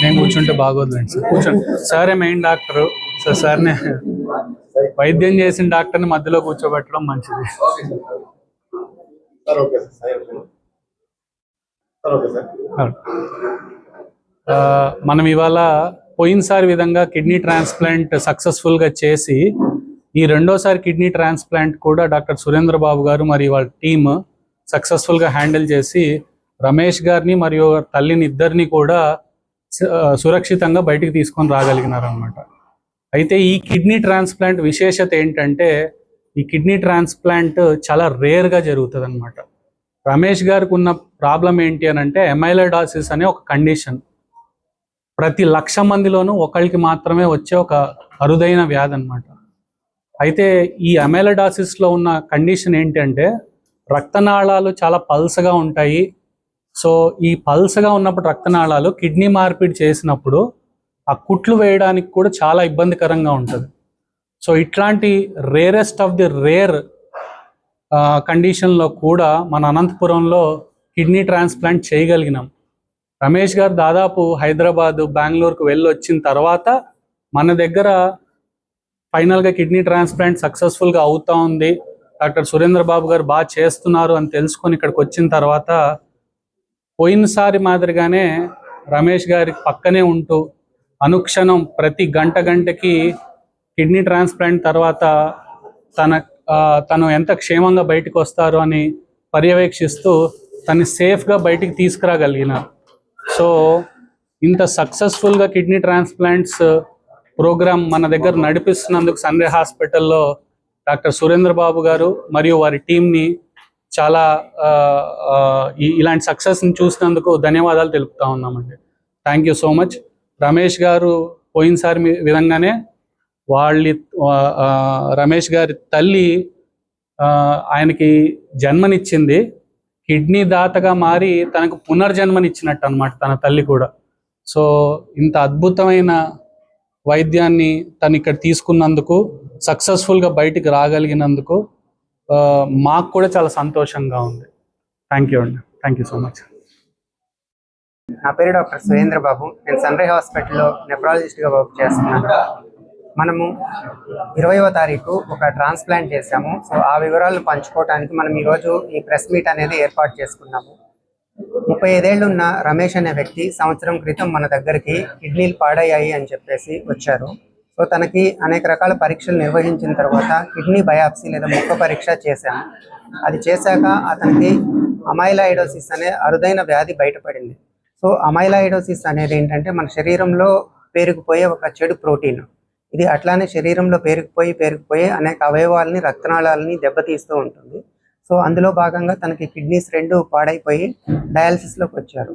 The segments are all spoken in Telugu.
నేను కూర్చుంటే బాగోదులేండి సార్ కూర్చోండి సరే మెయిన్ డాక్టర్ సార్ సార్నే వైద్యం చేసిన డాక్టర్ని మధ్యలో కూర్చోబెట్టడం మంచిది మనం ఇవాళ పోయినసారి విధంగా కిడ్నీ ట్రాన్స్ప్లాంట్ సక్సెస్ఫుల్గా చేసి ఈ రెండోసారి కిడ్నీ ట్రాన్స్ప్లాంట్ కూడా డాక్టర్ సురేంద్ర బాబు గారు మరియు వాళ్ళ టీమ్ సక్సెస్ఫుల్గా హ్యాండిల్ చేసి రమేష్ గారిని మరియు తల్లిని ఇద్దరిని కూడా సురక్షితంగా బయటికి తీసుకొని రాగలిగినారనమాట అయితే ఈ కిడ్నీ ట్రాన్స్ప్లాంట్ విశేషత ఏంటంటే ఈ కిడ్నీ ట్రాన్స్ప్లాంట్ చాలా రేర్గా జరుగుతుంది అనమాట రమేష్ గారికి ఉన్న ప్రాబ్లం ఏంటి అని అంటే ఎమైలడాసిస్ అనే ఒక కండిషన్ ప్రతి లక్ష మందిలోనూ ఒకరికి మాత్రమే వచ్చే ఒక అరుదైన వ్యాధి అనమాట అయితే ఈ అమెలడాసిస్లో ఉన్న కండిషన్ ఏంటంటే రక్తనాళాలు చాలా పల్సగా ఉంటాయి. సో ఈ పల్సగా ఉన్నప్పుడు రక్తనాళాలు కిడ్నీ మార్పిడి చేసినప్పుడు ఆ కుట్లు వేయడానికి కూడా చాలా ఇబ్బందికరంగా ఉంటుంది. సో ఇట్లాంటి రేరెస్ట్ ఆఫ్ ది రేర్ కండిషన్లో కూడా మన అనంతపురంలో కిడ్నీ ట్రాన్స్ప్లాంట్ చేయగలిగినాం. రమేష్ గారు దాదాపు హైదరాబాద్ బెంగళూరుకు వెళ్ళి వచ్చిన తర్వాత మన దగ్గర ఫైనల్గా కిడ్నీ ట్రాన్స్ప్లాంట్ సక్సెస్ఫుల్గా అవుతా ఉంది. డాక్టర్ సురేంద్ర బాబు గారు బాగా చేస్తున్నారు అని తెలుసుకొని ఇక్కడికి వచ్చిన తర్వాత పోయినసారి మాదిరిగానే రమేష్ గారి పక్కనే ఉంటూ అనుక్షణం ప్రతి గంట గంటకి కిడ్నీ ట్రాన్స్ప్లాంట్ తర్వాత తన ఆ, తను ఎంత క్షేమంగా బయటకు వస్తారు అని పర్యవేక్షిస్తూ తను సేఫ్గా బయటికి తీసుకురాగలిగినారు. సో ఇంత సక్సెస్ఫుల్గా కిడ్నీ ట్రాన్స్ప్లాంట్స్ ప్రోగ్రాం మన దగ్గర నడిపిస్తున్నందుకు సన్రే హాస్పిటల్లో డాక్టర్ సురేంద్ర బాబు గారు మరియు వారి టీంని చాలా ఆ, ఇలాంటి సక్సెస్ని చూసినందుకు ధన్యవాదాలు తెలుపుతా ఉన్నామండి. Thank you so much. Ramesh గారు పోయినసారి మీ విధంగానే వాళ్ళ రమేష్ గారి తల్లి ఆయనకి జన్మనిచ్చింది. కిడ్నీ దాతగా మారి తనకు పునర్జన్మనిచ్చినట్టు అనమాట తన తల్లి కూడా. సో ఇంత అద్భుతమైన వైద్యాన్ని తను ఇక్కడ తీసుకున్నందుకు సక్సెస్ఫుల్గా బయటికి రాగలిగినందుకు మాకు కూడా చాలా సంతోషంగా ఉంది. థ్యాంక్ యూ అండి. థ్యాంక్ యూ సో మచ్ నా పేరు డాక్టర్ సురేంద్ర బాబు. నేను సన్రై హాస్పిటల్లో నెఫ్రాలజిస్ట్గా వర్క్ చేస్తున్నాను. మనము ఇరవైవ తారీఖు ఒక ట్రాన్స్ప్లాంట్ చేశాము. సో ఆ వివరాలు పంచుకోవడానికి మనం ఈరోజు ఈ ప్రెస్ మీట్ అనేది ఏర్పాటు చేసుకున్నాము. ముప్పై ఐదేళ్ళు ఉన్న రమేష్ అనే వ్యక్తి సంవత్సరం క్రితం మన దగ్గరికి కిడ్నీలు పాడయ్యాయి అని చెప్పేసి వచ్చారు. సో తనకి అనేక రకాల పరీక్షలు నిర్వహించిన తర్వాత కిడ్నీ బయాప్సీ లేదా ముక్క పరీక్ష చేశాము అది చేశాక అతనికి అమైలాయిడోసిస్ అనే అరుదైన వ్యాధి బయటపడింది. సో అమైలాయిడోసిస్ అనేది ఏంటంటే మన శరీరంలో పేరుకుపోయే ఒక చెడు ప్రోటీన్. ఇది అట్లానే శరీరంలో పేరుకుపోయి పేరుకుపోయి అనేక అవయవాలని రక్తనాళాలని దెబ్బతీస్తూ ఉంటుంది. సో అందులో భాగంగా తనకి కిడ్నీస్ రెండు పాడైపోయి డయాలసిస్లోకి వచ్చారు.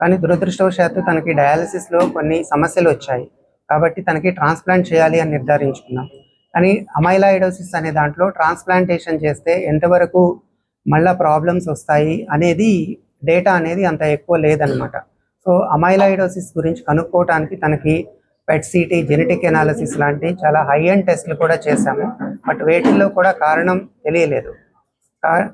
కానీ దురదృష్టవశాత్తు తనకి డయాలసిస్లో కొన్ని సమస్యలు వచ్చాయి. కాబట్టి తనకి ట్రాన్స్ప్లాంట్ చేయాలి అని నిర్ధారించుకున్నాం. కానీ అమైలాయిడోసిస్ అనే దాంట్లో ట్రాన్స్ప్లాంటేషన్ చేస్తే ఎంతవరకు మళ్ళా ప్రాబ్లమ్స్ వస్తాయి అనేది డేటా అనేది అంత ఎక్కువ లేదనమాట సో అమైలాయిడోసిస్ గురించి కనుక్కోవటానికి తనకి పెట్ సిటీ జెనెటిక్ ఎనాలిసిస్ లాంటి చాలా హై అండ్ టెస్ట్లు కూడా చేశాము. బట్ వేటిల్లో కూడా కారణం తెలియలేదు.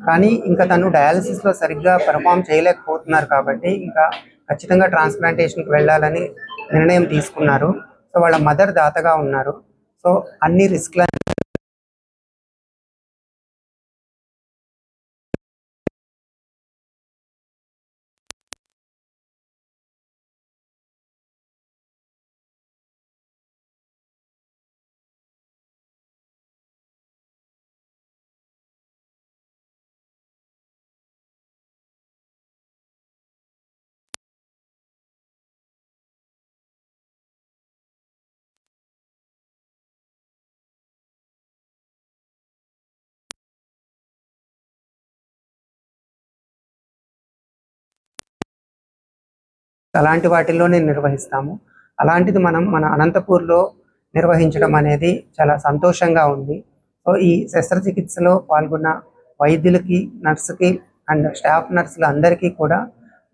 కానీ ఇంకా తను డయాలసిస్లో సరిగ్గా పర్ఫామ్ చేయలేకపోతున్నారు కాబట్టి ఇంకా ఖచ్చితంగా ట్రాన్స్ప్లాంటేషన్కి వెళ్ళాలని నిర్ణయం తీసుకున్నారు. సో వాళ్ళ మదర్ దాతగా ఉన్నారు. సో అన్ని రిస్క్ల అలాంటి వాటిల్లోనే నిర్వహిస్తాము. అలాంటిది మనం మన అనంతపూర్లో నిర్వహించడం అనేది చాలా సంతోషంగా ఉంది. సో ఈ శస్త్రచికిత్సలో పాల్గొన్న వైద్యులకి నర్సుకి అండ్ స్టాఫ్ నర్సులు అందరికీ కూడా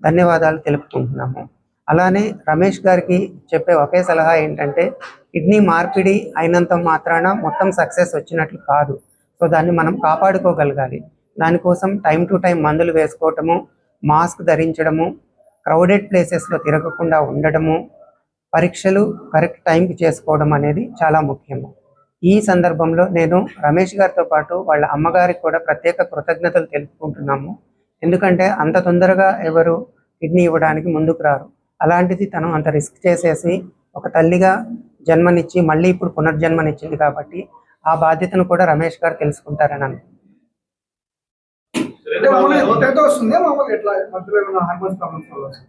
ధన్యవాదాలు తెలుపుకుంటున్నాము. అలానే రమేష్ గారికి చెప్పే ఒకే సలహా ఏంటంటే కిడ్నీ మార్పిడి అయినంత మాత్రాన మొత్తం సక్సెస్ వచ్చినట్లు కాదు. సో దాన్ని మనం కాపాడుకోగలగాలి. దానికోసం టైం టు టైం మందులు వేసుకోవటము మాస్క్ ధరించడము క్రౌడెడ్ ప్లేసెస్లో తిరగకుండా ఉండడము పరీక్షలు కరెక్ట్ టైంకి చేసుకోవడం అనేది చాలా ముఖ్యము ఈ సందర్భంలో నేను రమేష్ గారితో పాటు వాళ్ళ అమ్మగారికి కూడా ప్రత్యేక కృతజ్ఞతలు తెలుపుకుంటున్నాము. ఎందుకంటే అంత తొందరగా ఎవరు కిడ్నీ ఇవ్వడానికి ముందుకు రారు. అలాంటిది తను అంత రిస్క్ చేసేసి ఒక తల్లిగా జన్మనిచ్చి మళ్ళీ ఇప్పుడు పునర్జన్మనిచ్చింది కాబట్టి ఆ బాధ్యతను కూడా రమేష్ గారు తెలుసుకుంటారని అనుకుంటున్నాను. అంటే మామూలుగా ఒకటైతే వస్తుంది మామూలుగా ఎట్లా మధ్యలో ఏమైనా హార్మోన్స్ ప్రాబ్లమ్స్ వస్తుందా?